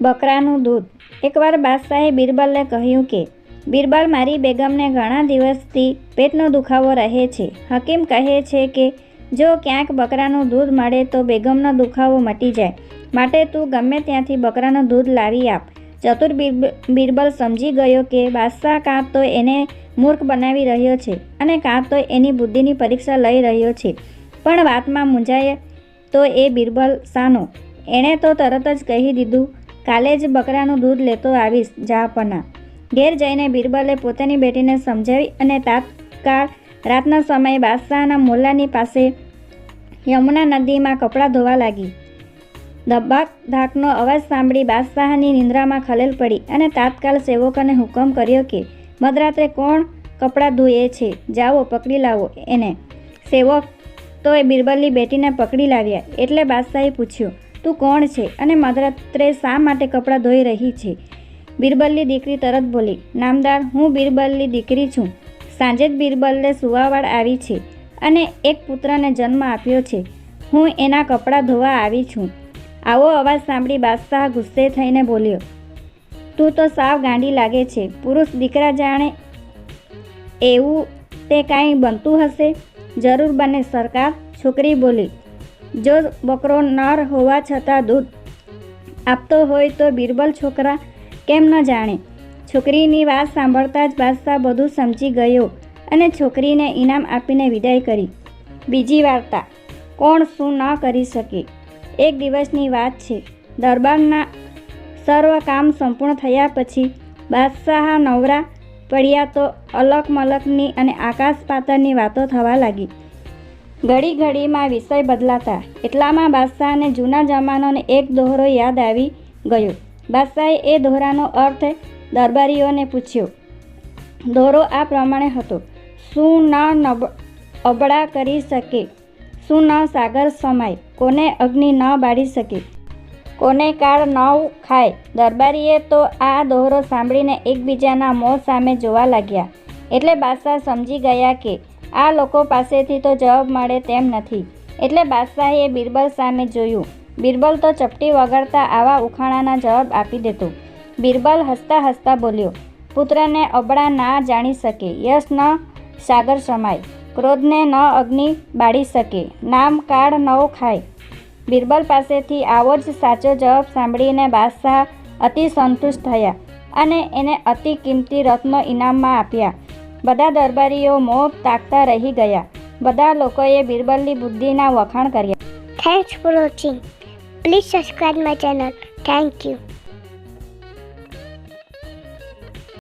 બકરાનું દૂધ. એકવાર બાદશાહે બિરબલને કહ્યું કે, બિરબલ, મારી બેગમને ઘણા દિવસથી પેટનો દુખાવો રહે છે. હકીમ કહે છે કે, જો ક્યાંક બકરાનું દૂધ મળે તો બેગમનો દુખાવો મટી જાય. માટે તું ગમે ત્યાંથી બકરાનું દૂધ લાવી આપ. ચતુર બિરબ- બિરબલ સમજી ગયો કે બાદશાહ કાં તો એને મૂર્ખ બનાવી રહ્યો છે અને કાં તો એની બુદ્ધિની પરીક્ષા લઈ રહ્યો છે. પણ વાતમાં મૂંઝાય તો એ બિરબલ શાનો એણે તો તરત જ કહી દીધું કાલે જ બકરાનું દૂધ લેતો આવીશ જાપના ઘેર જઈને બિરબલે પોતાની બેટીને સમજાવી અને તાત્કાળ રાતના સમયે બાદશાહના મોલ્લાની પાસે યમુના નદીમાં કપડાં ધોવા લાગી. ધબાક ધાકનો અવાજ સાંભળી બાદશાહની નિંદ્રામાં ખલેલ પડી અને તાત્કાલ સેવકોને હુકમ કર્યો કે, મધરાત્રે કોણ કપડાં ધોએ છે? જાઓ, પકડી લાવો એને. સેવક તો એ બિરબલની બેટીને પકડી લાવ્યા એટલે બાદશાહે પૂછ્યું તું કોણ છે? અને મધરાત્રે શા માટે કપડાં ધોઈ રહી છે? બિરબલની દીકરી તરત બોલી, નામદાર, હું બિરબલની દીકરી છું. સાંજે જ બિરબલને સુવાવાડ આવી છે અને એક પુત્રને જન્મ આપ્યો છે. હું એના કપડાં ધોવા આવી છું. આવો અવાજ સાંભળી બાદશાહ ગુસ્સે થઈને બોલ્યો, તું તો સાવ ગાંડી લાગે છે. પુરુષ દીકરા જાણે એવું તે કાંઈ બનતું હશે? જરૂર બને સરકાર. છોકરી બોલી જો બકરો નર હોવા છતાં દૂધ આપતો હોય તો બિરબલ છોકરા કેમ ન જાણે? છોકરીની વાત સાંભળતા જ બાદશાહ બધું સમજી ગયો અને છોકરીને ઇનામ આપીને વિદાય કરી. બીજી વાર્તા, કોણ શું ન કરી શકે? એક દિવસની વાત છે. દરબારના સર્વ કામ સંપૂર્ણ થયા પછી બાદશાહ નવરા પડ્યા તો અલક મલકની અને આકાશ પાતાળની વાતો થવા લાગી. ઘડી ઘડીમાં વિષય બદલાતા. એટલામાં બાદશાહને જૂના જમાનોને એક દોહરો યાદ આવી ગયો. બાદશાહે એ દોહરાનો અર્થ દરબારીઓને પૂછ્યો. દોરો આ પ્રમાણે હતો. શું ન નબ, અબળા કરી શકે? શું ન સાગર સમાય? કોને અગ્નિ ન બાળી શકે? કોને કાળ ન ખાય? દરબારીએ તો આ દોહરો સાંભળીને એકબીજાના મોં સામે જોવા લાગ્યા. એટલે બાદશાહ સમજી ગયા કે આ લોકો પાસેથી તો જવાબ મળે તેમ નથી. એટલે બાદશાહીએ બિરબલ સામે જોયું. બિરબલ તો ચપટી વગાડતા આવા ઉખાણાના જવાબ આપી દેતો. બિરબલ હસતા હસતા બોલ્યો, પુત્રને અબળા ના જાણી શકે, યશ ન સાગર સમાય, ક્રોધને ન અગ્નિ બાળી શકે, નામ કાળ નવ ખાય. બિરબલ પાસેથી આવો જ સાચો જવાબ સાંભળીને બાદશાહ અતિ સંતુષ્ટ થયા અને એને અતિ કિંમતી રત્નો ઇનામમાં આપ્યા. બધા દરબારીઓ મોં તાકતા રહી ગયા બધા લોકોએ બિરબલની બુદ્ધિના વખાણ કર્યા Thanks for watching. Please subscribe my channel. Thank you.